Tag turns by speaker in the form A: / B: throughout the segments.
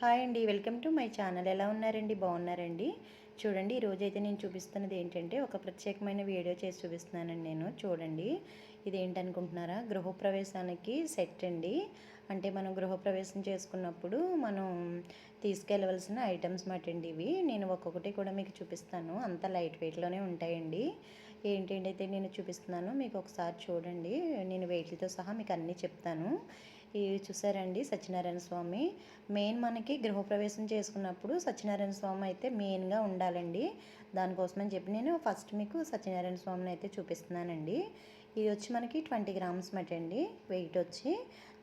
A: Hi అండి welcome to my channel. ఎలా ఉన్నారండి? బాగున్నారండి? చూడండి ఈరోజు అయితే నేను చూపిస్తున్నది ఏంటంటే ఒక ప్రత్యేకమైన వీడియో చేసి చూపిస్తున్నానండి నేను. చూడండి ఇది ఏంటనుకుంటున్నారా గృహప్రవేశానికి సెట్ అండి. అంటే మనం గృహప్రవేశం చేసుకున్నప్పుడు మనం తీసుకెళ్ళవలసిన ఐటమ్స్ మాట అండి ఇవి. నేను ఒక్కొక్కటి కూడా మీకు చూపిస్తాను. అంత లైట్ వెయిట్లోనే ఉంటాయండి. ఏంటంటే అయితే నేను చూపిస్తున్నాను మీకు ఒకసారి చూడండి. నేను వెయిట్లతో సహా మీకు అన్నీ చెప్తాను. ఇవి చూసారండి సత్యనారాయణ స్వామి. మెయిన్ మనకి గృహప్రవేశం చేసుకున్నప్పుడు సత్యనారాయణ స్వామి అయితే మెయిన్గా ఉండాలండి. దానికోసమని చెప్పి నేను ఫస్ట్ మీకు సత్యనారాయణ స్వామిని అయితే చూపిస్తున్నానండి. ఇది వచ్చి మనకి ట్వంటీ గ్రామ్స్ మట అండి. వెయిట్ వచ్చి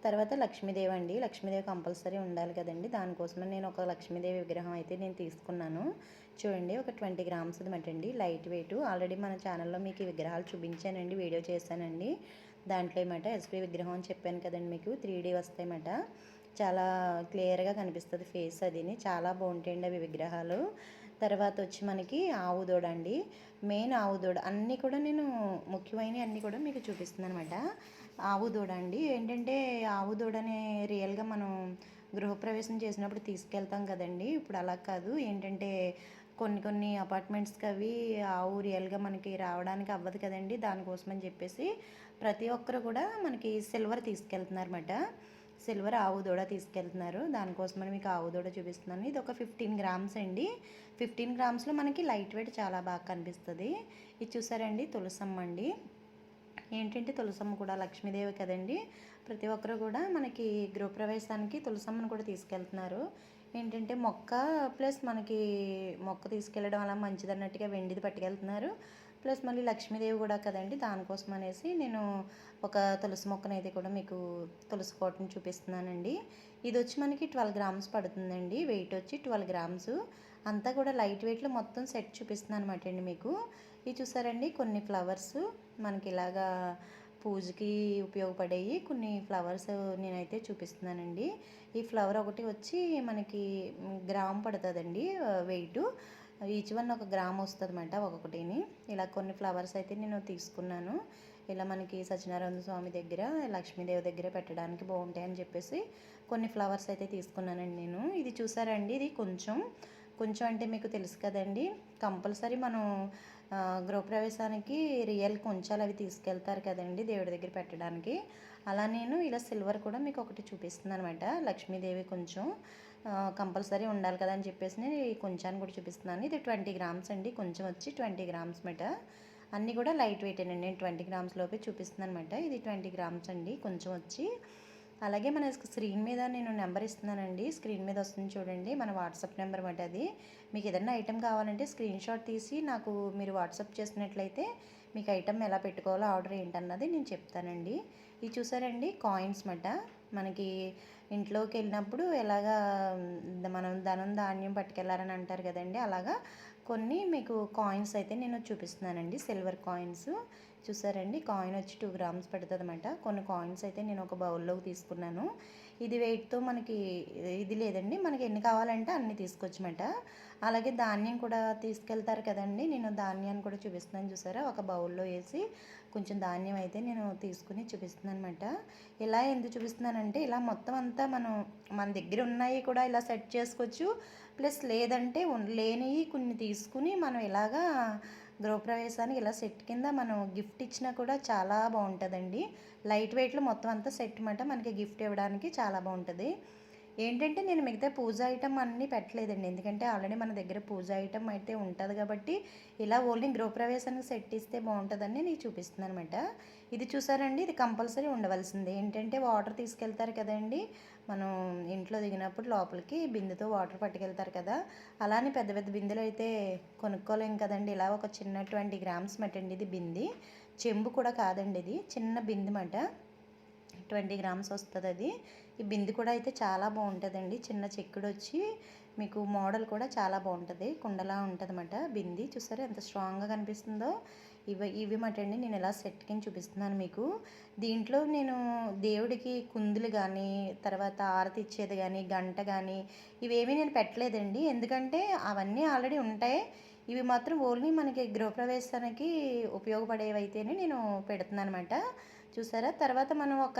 A: తర్వాత లక్ష్మీదేవి అండి. లక్ష్మీదేవి కంపల్సరీ ఉండాలి కదండి. దానికోసమని నేను ఒక లక్ష్మీదేవి విగ్రహం అయితే నేను తీసుకున్నాను. చూడండి ఒక ట్వంటీ గ్రామ్స్ మట అండి. Light weight. ఆల్రెడీ మన ఛానల్లో మీకు ఈ విగ్రహాలు చూపించానండి వీడియో చేశానండి. దాంట్లో ఏమాట ఎస్పీ విగ్రహం అని చెప్పాను కదండి మీకు త్రీ డీ వస్తాయన్నమాట. చాలా క్లియర్గా కనిపిస్తుంది ఫేస్ అదిని. చాలా బాగుంటాయండి అవి విగ్రహాలు. తర్వాత వచ్చి మనకి ఆవు దూడ అండి. మెయిన్ ఆవు దూడ అన్నీ కూడా నేను ముఖ్యమైనవి అన్నీ కూడా మీకు చూపిస్తున్నాను అనమాట ఆవు దూడ అండి. ఏంటంటే ఆవు దూడని రియల్గా మనం గృహప్రవేశం చేసినప్పుడు తీసుకెళ్తాం కదండి. ఇప్పుడు అలా కాదు. ఏంటంటే కొన్ని కొన్ని అపార్ట్మెంట్స్కి అవి ఆవు రియల్గా మనకి రావడానికి అవ్వదు కదండి. దానికోసమని చెప్పేసి ప్రతి ఒక్కరు కూడా మనకి సిల్వర్ తీసుకెళ్తున్నారన్నమాట సిల్వర్ ఆవు దూడ తీసుకెళ్తున్నారు. దానికోసమని మీకు ఆవు దూడ చూపిస్తున్నాను. ఇది ఒక ఫిఫ్టీన్ గ్రామ్స్ అండి. ఫిఫ్టీన్ గ్రామ్స్లో మనకి లైట్ వెయిట్ చాలా బాగా కనిపిస్తుంది. ఇది చూసారండి? తులసమ్మ అండి. ఏంటంటే తులసమ్మ కూడా లక్ష్మీదేవి కదండి. ప్రతి ఒక్కరు కూడా మనకి గృహప్రవేశానికి తులసమ్మను కూడా తీసుకెళ్తున్నారు. ఏంటంటే మొక్క ప్లస్ మనకి మొక్క తీసుకెళ్ళడం అలా మంచిది అన్నట్టుగా వెండిది పట్టుకెళ్తున్నారు. ప్లస్ మళ్ళీ లక్ష్మీదేవి కూడా కదండి దానికోసం అనేసి నేను ఒక తులసి మొక్కనైతే కూడా మీకు తులసి కోటను చూపిస్తున్నానండి. ఇది వచ్చి మనకి ట్వెల్వ్ గ్రామ్స్ పడుతుందండి వెయిట్ వచ్చి ట్వెల్వ్ గ్రామ్స్. అంతా కూడా లైట్ వెయిట్లో మొత్తం సెట్ చూపిస్తున్నాను అనమాట అండి మీకు. ఇది చూసారండి కొన్ని ఫ్లవర్స్. మనకి ఇలాగా పూజకి ఉపయోగపడేవి కొన్ని ఫ్లవర్స్ నేనైతే చూపిస్తున్నానండి. ఈ ఫ్లవర్ ఒకటి వచ్చి మనకి గ్రామ్ పడుతుందండి వెయిట్. ఈచ్ వన్ ఒక గ్రామ్ వస్తుంది అనమాట ఒక్కొక్కటిని. ఇలా కొన్ని ఫ్లవర్స్ అయితే నేను తీసుకున్నాను. ఇలా మనకి సత్యనారాయణ స్వామి దగ్గర లక్ష్మీదేవి దగ్గర పెట్టడానికి బాగుంటాయి అని చెప్పేసి కొన్ని ఫ్లవర్స్ అయితే తీసుకున్నానండి నేను. ఇది చూసారండి ఇది కొంచెం కొంచెం అంటే మీకు తెలుసు కదండి. కంపల్సరీ మనం గృహప్రవేశానికి రియల్ కొంచాలు అవి తీసుకెళ్తారు కదండి దేవుడి దగ్గర పెట్టడానికి. అలా నేను ఇలా సిల్వర్ కూడా మీకు ఒకటి చూపిస్తున్నాను అనమాట లక్ష్మీదేవి కొంచెం కంపల్సరీ ఉండాలి కదా అని చెప్పేసి నేను ఈ కొంచాన్ని కూడా చూపిస్తున్నాను. ఇది ట్వంటీ గ్రామ్స్ అండి. కొంచెం వచ్చి ట్వంటీ గ్రామ్స్ మాట. అన్నీ కూడా లైట్ వెయిట్ అండి. నేను ట్వంటీ గ్రామ్స్ లోపే చూపిస్తున్నాను అనమాట ఇది ట్వంటీ గ్రామ్స్ అండి. కొంచెం వచ్చి అలాగే మన స్క్రీన్ మీద నేను నెంబర్ ఇస్తున్నానండి. స్క్రీన్ మీద వస్తుంది చూడండి. మన వాట్సాప్ నెంబర్ మాట అది. మీకు ఏదైనా ఐటెం కావాలంటే స్క్రీన్ షాట్ తీసి నాకు మీరు వాట్సాప్ చేసినట్లయితే మీకు ఐటెం ఎలా పెట్టుకోవాలో ఆర్డర్ ఏంటన్నది నేను చెప్తానండి. ఇది చూసారండి? కాయిన్స్ మాట. మనకి ఇంట్లోకి వెళ్ళినప్పుడు ఎలాగా మనం ధనం ధాన్యం పట్టుకెళ్ళారని అంటారు కదండి? అలాగా కొన్ని మీకు కాయిన్స్ అయితే నేను చూపిస్తున్నానండి. Silver coins. చూసారండి. కాయిన్ వచ్చి టూ గ్రామ్స్ పడుతుంది అనమాట కొన్ని కాయిన్స్ అయితే నేను ఒక బౌల్లోకి తీసుకున్నాను. ఇది వెయిట్తో మనకి ఇది లేదండి. మనకి ఎన్ని కావాలంటే అన్ని తీసుకోవచ్చమాట అలాగే ధాన్యం కూడా తీసుకెళ్తారు కదండి. నేను ధాన్యాన్ని కూడా చూపిస్తున్నాను చూసారా? ఒక బౌల్లో వేసి కొంచెం ధాన్యం అయితే నేను తీసుకుని చూపిస్తున్నాను అనమాట ఇలా ఎందుకు చూపిస్తున్నానంటే ఇలా మొత్తం అంతా మనం మన దగ్గర ఉన్నాయి కూడా ఇలా సెట్ చేసుకోవచ్చు. ప్లస్ లేదంటే లేనివి కొన్ని తీసుకుని మనం ఇలాగా గృహప్రవేశానికి ఇలా సెట్ కింద మనం గిఫ్ట్ ఇచ్చినా కూడా చాలా బాగుంటుందండి. లైట్ వెయిట్లో మొత్తం అంతా సెట్ మాట మనకి గిఫ్ట్ ఇవ్వడానికి చాలా బాగుంటుంది. ఏంటంటే నేను మిగతా పూజ ఐటమ్ అన్నీ పెట్టలేదండి. ఎందుకంటే ఆల్రెడీ మన దగ్గర పూజ ఐటమ్ అయితే ఉంటుంది కాబట్టి ఇలా ఓన్లీ గృహప్రవేశానికి సెట్ ఇస్తే బాగుంటుందని నేను చూపిస్తున్నాను అనమాట ఇది చూసారండి? ఇది కంపల్సరీ ఉండవలసింది. ఏంటంటే వాటర్ తీసుకెళ్తారు కదండి? మనం ఇంట్లో దిగినప్పుడు లోపలికి బిందెతో వాటర్ పట్టుకెళ్తారు కదా? అలానే పెద్ద పెద్ద బిందెలు అయితే కొనుక్కోలేం కదండి. ఇలా ఒక చిన్న ట్వంటీ గ్రామ్స్ మటండి ఇది బింది. చెంబు కూడా కాదండి ఇది. చిన్న బింది మాట ట్వంటీ గ్రామ్స్ వస్తుంది అది. ఈ బింది కూడా అయితే చాలా బాగుంటుందండి. చిన్న చెక్కుడు వచ్చి మీకు మోడల్ కూడా చాలా బాగుంటుంది. కుండలా ఉంటుందన్నమాట బింది. చూసారా ఎంత స్ట్రాంగ్గా కనిపిస్తుందో. ఇవి ఇవి మాట అండి నేను ఎలా సెట్ కింద చూపిస్తున్నాను మీకు. దీంట్లో నేను దేవుడికి కుందులు కానీ తర్వాత ఆరతి ఇచ్చేది కానీ గంట కానీ ఇవేమీ నేను పెట్టలేదండి. ఎందుకంటే అవన్నీ ఆల్రెడీ ఉంటాయి. ఇవి మాత్రం ఓన్లీ మనకి గృహప్రవేశానికి ఉపయోగపడేవైతేనే నేను పెడుతున్నాను అనమాట చూసారా? తర్వాత మనం ఒక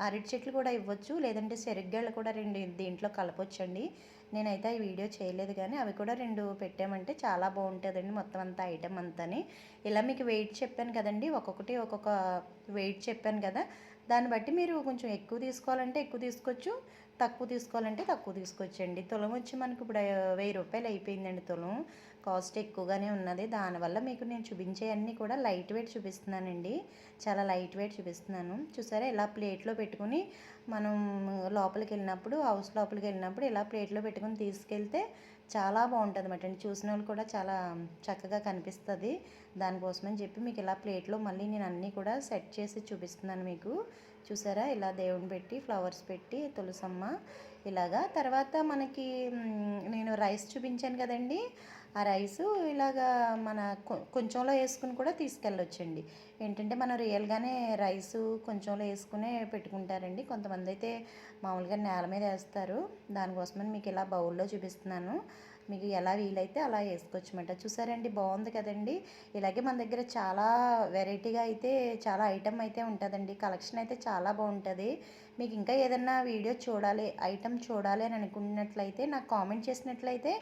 A: అరటి చెట్లు కూడా ఇవ్వచ్చు. లేదంటే శనగలు కూడా రెండు దీంట్లో కలపొచ్చండి. నేనైతే ఈ వీడియో చేయలేదు కానీ అవి కూడా రెండు పెట్టామంటే చాలా బాగుంటుందండి మొత్తం అంతా ఐటెం అంతాని. ఇలా మీకు వెయిట్ చెప్పాను కదండి. ఒక్కొక్కటి ఒక్కొక్క వెయిట్ చెప్పాను కదా. దాన్ని బట్టి మీరు కొంచెం ఎక్కువ తీసుకోవాలంటే ఎక్కువ తీసుకోవచ్చు తక్కువ తీసుకోవాలంటే తక్కువ తీసుకోవచ్చండి. తులం వచ్చి మనకు ఇప్పుడు వెయ్యి రూపాయలు అయిపోయిందండి తులం. కాస్ట్ ఎక్కువగానే ఉన్నది. దానివల్ల మీకు నేను చూపించే అన్నీ కూడా లైట్ వెయిట్ చూపిస్తున్నానండి. చాలా లైట్ వెయిట్ చూపిస్తున్నాను. చూసారా? ఇలా ప్లేట్లో పెట్టుకుని మనం లోపలికి వెళ్ళినప్పుడు హౌస్ లోపలికి వెళ్ళినప్పుడు ఇలా ప్లేట్లో పెట్టుకుని తీసుకెళ్తే చాలా బాగుంటుంది అన్నమాట అండి చూసిన వాళ్ళు కూడా చాలా చక్కగా కనిపిస్తుంది. దానికోసమని చెప్పి మీకు ఇలా ప్లేట్లో మళ్ళీ నేను అన్నీ కూడా సెట్ చేసి చూపిస్తున్నాను మీకు. చూసారా? ఇలా దేవుని పెట్టి ఫ్లవర్స్ పెట్టి తులసమ్మ ఇలాగా. తర్వాత మనకి నేను రైస్ చూపించాను కదండి. ఆ రైసు ఇలాగా మన కొ- కొంచెంలో వేసుకుని కూడా తీసుకెళ్ళొచ్చండి. ఏంటంటే మనం రియల్గానే రైసు కొంచెంలో వేసుకునే పెట్టుకుంటారండి. కొంతమంది అయితే మామూలుగా నేల మీద వేస్తారు. దానికోసమని మీకు ఇలా బౌల్లో చూపిస్తున్నాను. మీకు ఎలా వీలైతే అలా వేసుకోవచ్చు అనమాట చూసారండి బాగుంది కదండి. ఇలాగే మన దగ్గర చాలా వెరైటీగా అయితే చాలా ఐటమ్ అయితే ఉంటుందండి. కలెక్షన్ అయితే చాలా బాగుంటుంది. మీకు ఇంకా ఏదన్నా వీడియో చూడాలి ఐటమ్ చూడాలి అని అనుకున్నట్లయితే నాకు కామెంట్ చేసినట్లయితే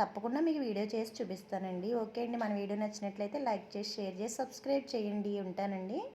A: తప్పకుండా మీకు వీడియో చేసి చూపిస్తానండి. ఓకే అండి మన వీడియో నచ్చినట్లయితే లైక్ చేసి షేర్ చేసి సబ్స్క్రైబ్ చేయండి. ఉంటానండి.